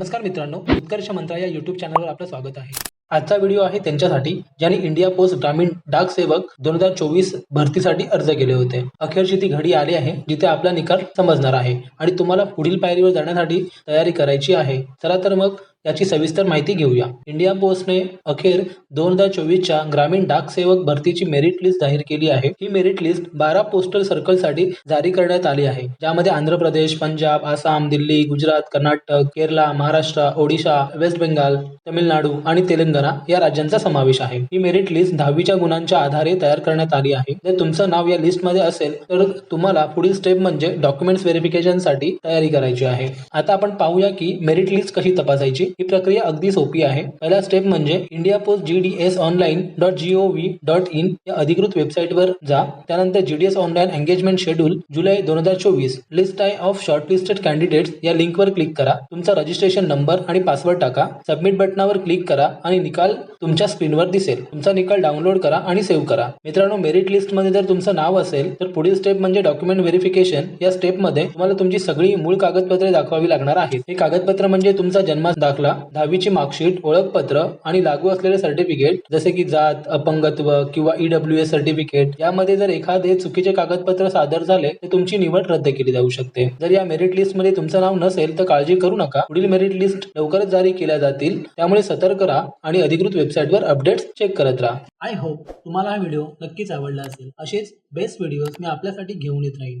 नमस्कार मित्रांनो उत्कर्ष मंत्रा या यूट्यूब चॅनलवर आपलं स्वागत आहे. आजचा व्हिडिओ आहे त्यांच्यासाठी ज्यांनी इंडिया पोस्ट ग्रामीण डाक सेवक दोन हजार चोवीस भरतीसाठी अर्ज केले होते. अखेरची ती घडी आली आहे जिथे आपला निकाल समजणार आहे. आणि तुम्हाला पुढील पायरीवर जाण्यासाठी तयारी करायची आहे. चला तर मग याची सविस्तर माहिती घेऊया. इंडिया पोस्टने अखेर दोन हजार चोवीसच्या ग्रामीण डाक सेवक भरतीची मेरिट लिस्ट जाहीर केली आहे. ही मेरिट लिस्ट बारा पोस्टल सर्कलसाठी जारी करण्यात आली आहे. ज्यामध्ये आंध्र प्रदेश पंजाब आसाम दिल्ली गुजरात कर्नाटक केरला महाराष्ट्र ओडिशा वेस्ट बेंगाल तमिळनाडू आणि तेलंगणा या राज्यांचा समावेश आहे. ही मेरिट लिस्ट दहावीच्या गुणांच्या आधारे तयार करण्यात आली आहे. जर तुमचं नाव या लिस्टमध्ये असेल तर तुम्हाला पुढील स्टेप म्हणजे डॉक्युमेंट्स व्हेरिफिकेशनसाठी तयारी करायची आहे. आता आपण पाहूया की मेरिट लिस्ट कशी तपासायची. ही प्रक्रिया अगदी सोपी आहे. पहिला स्टेप म्हणजे India post G D S online dot G O V dot in या अधिकृत वेबसाईटवर जा. त्यानंतर G D S online engagement schedule जुलै दोन हजार चोवीस. List I of shortlisted candidates या लिंकवर क्लिक करा. तुमचा रजिस्ट्रेशन नंबर आणि पासवर्ड टाका. सबमिट बटनावर क्लिक करा आणि निकाल तुमच्या स्क्रीनवर दिसेल. तुमचा निकाल डाउनलोड करा आणि सेव्ह करा. मित्रांनो मेरिट लिस्टमध्ये जर तुमचं नाव असेल तर पुढील स्टेप म्हणजे डॉक्युमेंट व्हेरिफिकेशन या स्टेपमध्ये तुम्हाला तुमची सगळी मूळ कागदपत्रे दाखवावी लागणार आहेत. हे कागदपत्र म्हणजे तुमचा जन्म दाखला दहावीची मार्कशीट ओळखपत्र आणि लागू असलेले सर्टिफिकेट जसे की जात अपंगत्व किंवा ईडब्ल्यू एस सर्टिफिकेट यामध्ये जर एखादे चुकीचे कागदपत्र सादर झाले तर तुमची निवड रद्द केली जाऊ शकते. जर या मेरिट लिस्टमध्ये तुमचं नाव नसेल तर काळजी करू नका. पुढील मेरिट लिस्ट लवकरच जारी केल्या जातील. त्यामुळे सतर्क राहा आणि अधिकृत वेबसाईटवर अपडेट्स चेक करत राहा. आय होप तुम्हाला हा व्हिडिओ नक्कीच आवडला असेल. असेच बेस्ट व्हिडिओज मी आपल्यासाठी घेऊन येत राहीन.